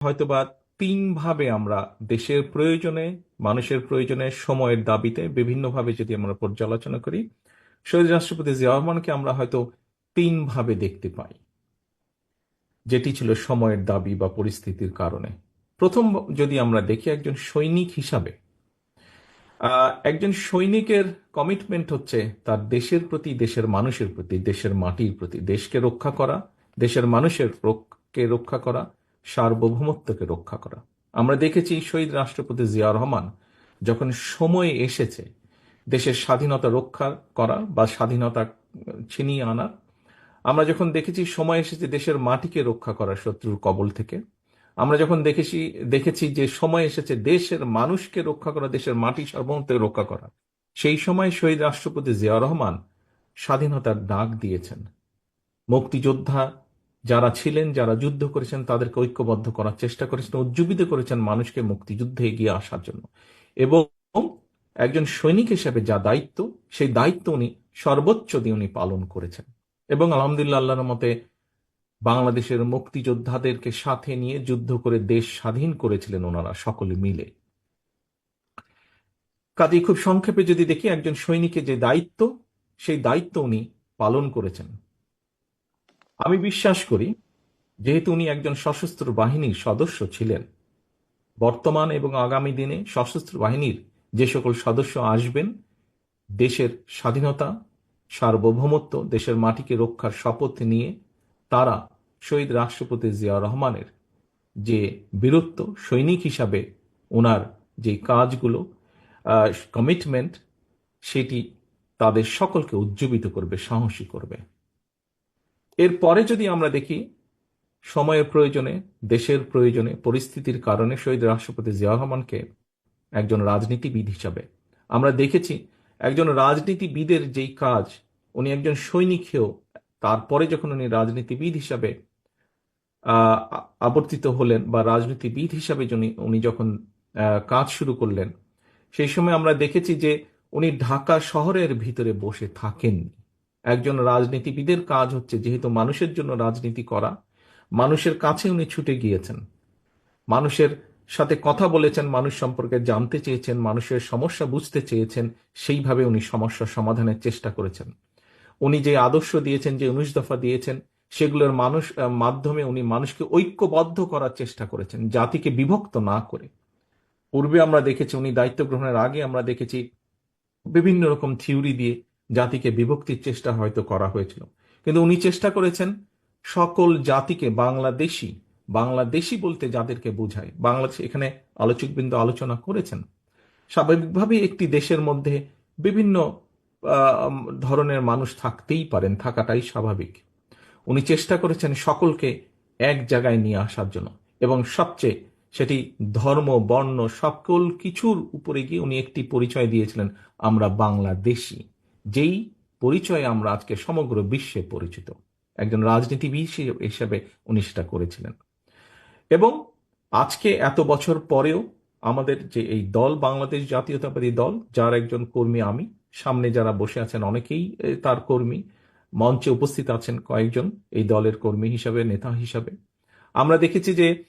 হয়তোবা তিন ভাবে আমরা দেশের প্রয়োজনে, মানুষের প্রয়োজনে সময়ের দাবিতে বিভিন্নভাবে যদি আমরা পর্যালোচনা করি, শহীদ রাষ্ট্রপতি জিয়া রহমানকে আমরা হয়তো তিন ভাবে দেখতে পাই। যেটি ছিল সময়ের দাবি বা পরিস্থিতির কারণে। প্রথম যদি আমরা দেখি একজন সৈনিক হিসাবে একজন সৈনিকের কমিটমেন্ট হচ্ছে তার দেশের প্রতি, দেশের মানুষের প্রতি, দেশের মাটির প্রতি, দেশকে রক্ষা করা, দেশের মানুষের রক্ষা করা সার্বভৌমত্বকে রক্ষা করা। আমরা দেখেছি শহীদ রাষ্ট্রপতি জিয়া রহমান যখন সময় এসেছে দেশের স্বাধীনতা রক্ষা করা বা স্বাধীনতা ছিনিয়ে আনার আমরা যখন দেখেছি সময় এসেছে দেশের মাটিকে রক্ষা করা শত্রুর কবল থেকে, আমরা যখন দেখেছি দেখেছি যে সময় এসেছে দেশের মানুষকে রক্ষা করা, দেশের মাটি সার্বভৌমত্বকে রক্ষা করা, সেই সময় শহীদ রাষ্ট্রপতি জিয়া রহমান স্বাধীনতার ডাক দিয়েছেন। মুক্তিযোদ্ধা যারা ছিলেন, যারা যুদ্ধ করেছেন, তাদেরকে ঐক্যবদ্ধ করার চেষ্টা করেছেন, উজ্জীবিত করেছেন মানুষকে মুক্তিযুদ্ধে এগিয়ে আসার জন্য। এবং একজন সৈনিক হিসেবে যা দায়িত্ব, সেই দায়িত্ব উনি, সর্বোচ্চ দিয়ে উনি পালন করেছেন। এবং আলহামদুলিল্লাহ আল্লাহর মতে বাংলাদেশের মুক্তিযোদ্ধাদেরকে সাথে নিয়ে যুদ্ধ করে দেশ স্বাধীন করেছিলেন ওনারা সকলে মিলে। কাজেই খুব সংক্ষেপে যদি দেখি, একজন সৈনিকের যে দায়িত্ব, সেই দায়িত্ব উনি পালন করেছেন। আমি বিশ্বাস করি, যেহেতু উনি একজন সশস্ত্র বাহিনীর সদস্য ছিলেন। বর্তমান এবং আগামী দিনে সশস্ত্র বাহিনীর যে সকল সদস্য আসবেন, দেশের স্বাধীনতা, সার্বভৌমত্ব, দেশের মাটিকে রক্ষার শপথ নিয়ে তারা শহীদ রাষ্ট্রপতি জিয়া রহমানের যে বীরত্ব সৈনিক হিসাবে ওনার যে কাজগুলো কমিটমেন্ট সেটি তাদের সকলকে উজ্জীবিত করবে, সাহসী করবে। এরপরে যদি আমরা দেখি, সময়ের প্রয়োজনে, দেশের প্রয়োজনে, পরিস্থিতির কারণে শহীদ রাষ্ট্রপতি জিয়া রহমানকে একজন রাজনীতিবিদ হিসাবে আমরা দেখেছি, একজন রাজনীতিবিদের যেই কাজ, উনি একজন সৈনিক হয়েও তারপরে যখন উনি রাজনীতিবিদ হিসাবে আবর্তিত হলেন বা রাজনীতিবিদ হিসাবে উনি যখন কাজ শুরু করলেন, সেই সময় আমরা দেখেছি যে উনি ঢাকা শহরের ভিতরে বসে থাকেননি। একজন রাজনীতিবিদের কাজ হচ্ছে যেহেতু মানুষের জন্য রাজনীতি করা, মানুষের কাছে উনি ছুটে গিয়েছেন। মানুষের সাথে কথা বলেছেন, মানুষ সম্পর্কে জানতে চেয়েছেন, মানুষের সমস্যা বুঝতে চেয়েছেন, সেইভাবে উনি সমস্যা সমাধানের চেষ্টা করেছেন। উনি যে আদর্শ দিয়েছেন, যে উনিশ দফা দিয়েছেন, সেগুলোর মানুষ মাধ্যমে উনি মানুষকে ঐক্যবদ্ধ করার চেষ্টা করেছেন, জাতিকে বিভক্ত না করে। পূর্বে আমরা দেখেছি উনি দায়িত্ব গ্রহণের আগে আমরা দেখেছি বিভিন্ন রকম থিওরি দিয়ে জাতিকে বিভক্তির চেষ্টা হয়তো করা হয়েছিল। কিন্তু উনি চেষ্টা করেছেন সকল জাতিকে বাংলাদেশি বাংলাদেশি বলতে যাদেরকে বোঝায়। বাংলাদেশ এখানে আলোচকবৃন্দ আলোচনা করেছেন। স্বাভাবিকভাবেই একটি দেশের মধ্যে বিভিন্ন ধরনের মানুষ থাকতেই পারেন, থাকাটাই স্বাভাবিক। উনি চেষ্টা করেছেন সকলকে এক জায়গায় নিয়ে আসার জন্য। এবং সবচেয়ে সেটি ধর্ম, বর্ণ, সকল কিছুর উপরে গিয়ে উনি একটি পরিচয় দিয়েছিলেন, আমরা বাংলাদেশি। যেই পরিচয়ে আমরা আজকে সমগ্র বিশ্বে পরিচিত, একজন রাজনীতিবিদ হিসেবে- উনি সেটা করেছিলেন। এবং আজকে এত বছর পরেও আমাদের যে এই দল, বাংলাদেশ জাতীয়তাবাদী দল, যার একজন কর্মী আমি, সামনে যারা বসে আছেন অনেকেই তার কর্মী, মঞ্চে উপস্থিত আছেন কয়েকজন এই দলের কর্মী হিসাবে, নেতা হিসাবে। আমরা দেখেছি যে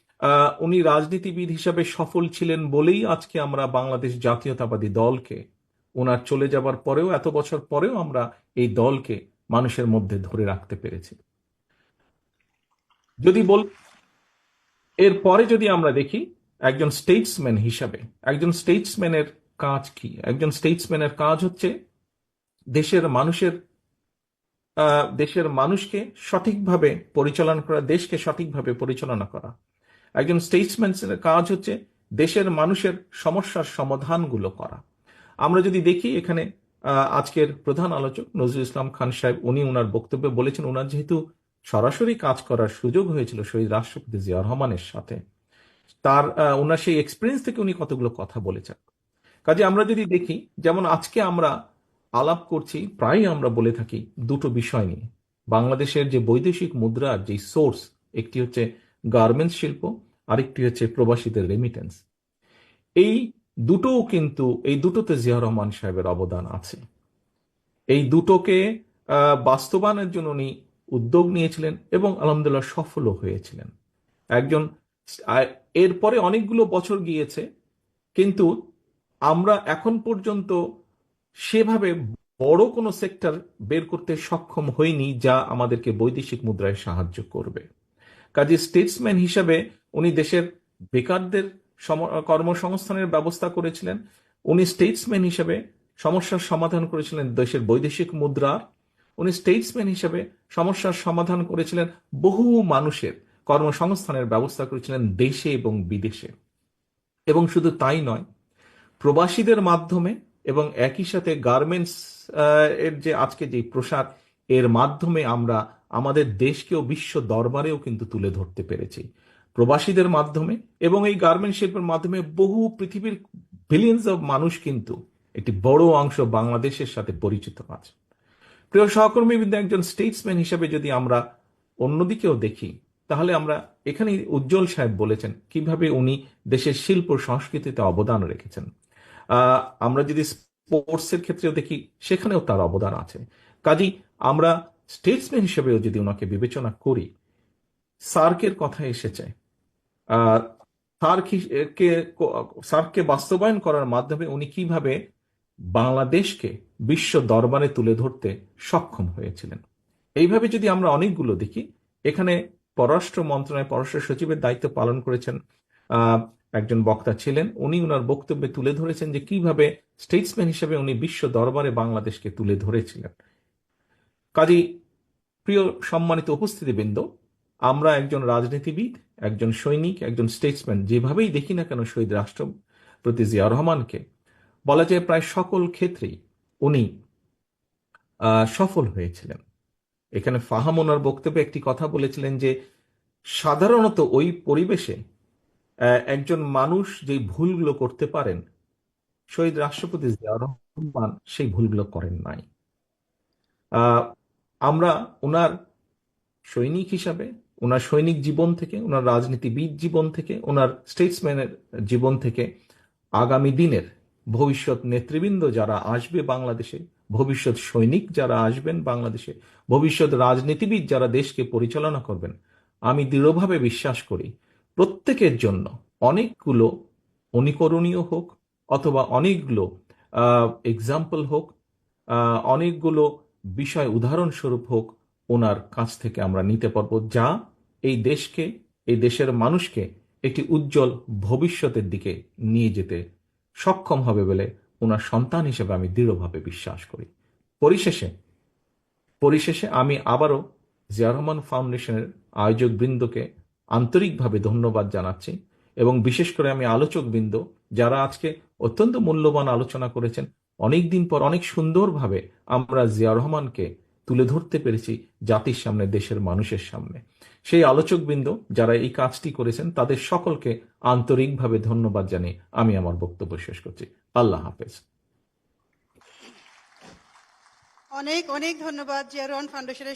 উনি রাজনীতিবিদ হিসাবে সফল ছিলেন বলেই আজকে আমরা বাংলাদেশ জাতীয়তাবাদী দলকে ওনার চলে যাবার পরেও, এত বছর পরেও আমরা এই দলকে মানুষের মধ্যে ধরে রাখতে পেরেছি। যদি বল এরপরে যদি আমরা দেখি, একজন স্টেটসম্যান হিসাবে, একজন স্টেটসম্যানের কাজ কি? একজন স্টেটসম্যানের কাজ হচ্ছে দেশের মানুষের দেশের মানুষকে সঠিকভাবে পরিচালনা করা, দেশকে সঠিকভাবে পরিচালনা করা। একজন স্টেটসম্যানের কাজ হচ্ছে দেশের মানুষের সমস্যার সমাধানগুলো করা। আমরা যদি দেখি এখানে আজকের প্রধান আলোচক নজরুল ইসলাম খান সাহেব, উনি ওনার বক্তব্যে বলেছেন ওনার যেহেতু সরাসরি কাজ করার সুযোগ হয়েছিল শহীদ রাষ্ট্রপতি জিয়া রহমানের সাথে, তার ওনার সেই এক্সপিরিয়েন্স থেকে উনি কতগুলো কথা বলেছেন। কাজে আমরা যদি দেখি, যেমন আজকে আমরা আলাপ করছি, প্রায়ই আমরা বলে থাকি দুটো বিষয় নিয়ে। বাংলাদেশের যে বৈদেশিক মুদ্রার যে সোর্স একটি হচ্ছে গার্মেন্টস শিল্প, আরেকটি হচ্ছে প্রবাসীদের রেমিটেন্স এই দুটোও কিন্তু, এই দুটোতে জিয়া রহমান সাহেবের অবদান আছে। এই দুটোকে বাস্তবায়নের জন্য উনি উদ্যোগ নিয়েছিলেন এবং আলহামদুলিল্লাহ সফলও হয়েছিলেন। একজন এরপরে অনেকগুলো বছর গিয়েছে, কিন্তু আমরা এখন পর্যন্ত সেভাবে বড় কোনো সেক্টর বের করতে সক্ষম হইনি যা আমাদেরকে বৈদেশিক মুদ্রায় সাহায্য করবে। কাজে স্টেটসম্যান হিসাবে উনি দেশের বেকারদের কর্মসংস্থানের ব্যবস্থা করেছিলেন। উনি স্টেটসম্যান হিসেবে সমস্যার সমাধান করেছিলেন দেশের বৈদেশিক মুদ্রার। উনি স্টেটসম্যান হিসেবে সমস্যার সমাধান করেছিলেন বহু মানুষের কর্মসংস্থানের ব্যবস্থা করেছিলেন দেশে এবং বিদেশে। এবং শুধু তাই নয়, প্রবাসীদের মাধ্যমে এবং একই সাথে গার্মেন্টস এর যে আজকে যে প্রসার, এর মাধ্যমে আমরা আমাদের দেশকেও বিশ্ব দরবারেও কিন্তু তুলে ধরতে পেরেছি। প্রবাসীদের মাধ্যমে এবং এই গার্মেন্ট শিল্পের মাধ্যমে বহু পৃথিবীর বিলিয়ন্স অফ মানুষ কিন্তু একটি বড় অংশ বাংলাদেশের সাথে পরিচিত আছে। প্রিয় সহকর্মীবৃন্দ একজন স্টেটসম্যান হিসেবে যদি আমরা অন্যদিকেও দেখি, তাহলে আমরা এখানে উজ্জ্বল সাহেব বলেছেন কীভাবে উনি দেশের শিল্প সংস্কৃতিতে অবদান রেখেছেন। আমরা যদি স্পোর্টসের ক্ষেত্রেও দেখি, সেখানেও তার অবদান আছে। কাজী, আমরা স্টেটসম্যান হিসেবেও যদি ওনাকে বিবেচনা করি, সার্কের কথা এসেছে। আহ, সার্ক হিস- সার্ককে বাস্তবায়ন করার মাধ্যমে উনি কীভাবে বাংলাদেশকে বিশ্ব দরবারে তুলে ধরতে সক্ষম হয়েছিলেন। এইভাবে যদি আমরা অনেকগুলো দেখি এখানে পররাষ্ট্র মন্ত্রণালয় পররাষ্ট্র সচিবের দায়িত্ব পালন করেছেন একজন বক্তা ছিলেন। উনি ওনার বক্তব্যে তুলে ধরেছেন যে কীভাবে স্টেটসম্যান হিসেবে উনি বিশ্ব দরবারে বাংলাদেশকে তুলে ধরেছিলেন। কাজী প্রিয় সম্মানিত উপস্থিতিবৃন্দ আমরা একজন রাজনীতিবিদ, একজন সৈনিক, একজন স্টেটসম্যান যেভাবেই দেখি না কেন শহীদ রাষ্ট্রপতি জিয়া রহমানকে, বলা যায় প্রায় সকল ক্ষেত্রেই উনি সফল হয়েছিলেন। এখানে ফাহাম ওনার বক্তব্যে একটি কথা বলেছিলেন যে, সাধারণত ওই পরিবেশে একজন মানুষ যে ভুলগুলো করতে পারেন, শহীদ রাষ্ট্রপতি জিয়া রহমান সেই ভুলগুলো করেন নাই। আমরা ওনার সৈনিক হিসাবে ওনার সৈনিক জীবন থেকে ওনার রাজনীতিবিদ জীবন থেকে ওনার স্টেটসম্যানের জীবন থেকে আগামী দিনের ভবিষ্যৎ নেতৃবৃন্দ যারা আসবে বাংলাদেশে, ভবিষ্যৎ সৈনিক যারা আসবেন বাংলাদেশে, ভবিষ্যৎ রাজনীতিবিদ যারা দেশকে পরিচালনা করবেন, আমি দৃঢ়ভাবে বিশ্বাস করি প্রত্যেকের জন্য অনেকগুলো অনুকরণীয় হোক অথবা অনেকগুলো এক্সাম্পল হোক অনেকগুলো বিষয় উদাহরণস্বরূপ হোক ওনার কাছ থেকে আমরা নিতে পারব, যা এই দেশকে, এই দেশের মানুষকে একটি উজ্জ্বল ভবিষ্যতের দিকে নিয়ে যেতে সক্ষম হবে বলে ওনার সন্তান হিসেবে আমি দৃঢ়ভাবে বিশ্বাস করি। পরিশেষে পরিশেষে আমি আবারও জিয়া রহমান ফাউন্ডেশনের আয়োজক বৃন্দকে আন্তরিকভাবে ধন্যবাদ জানাচ্ছি এবং বিশেষ করে আমি আলোচক বৃন্দ যারা আজকে অত্যন্ত মূল্যবান আলোচনা করেছেন অনেক দিন পর অনেক সুন্দরভাবে আমরা জিয়া রহমানকে তুলে ধরতে পেরেছি জাতির সামনে, দেশের মানুষের সামনে। সেই আলোচকবৃন্দ যারা এই কাজটি করেছেন, তাদের সকলকে আন্তরিকভাবে ধন্যবাদ জানিয়ে আমি আমার বক্তব্য শেষ করছি। আল্লাহ হাফেজ। অনেক অনেক ধন্যবাদ জিয়ারন ফাউন্ডেশনের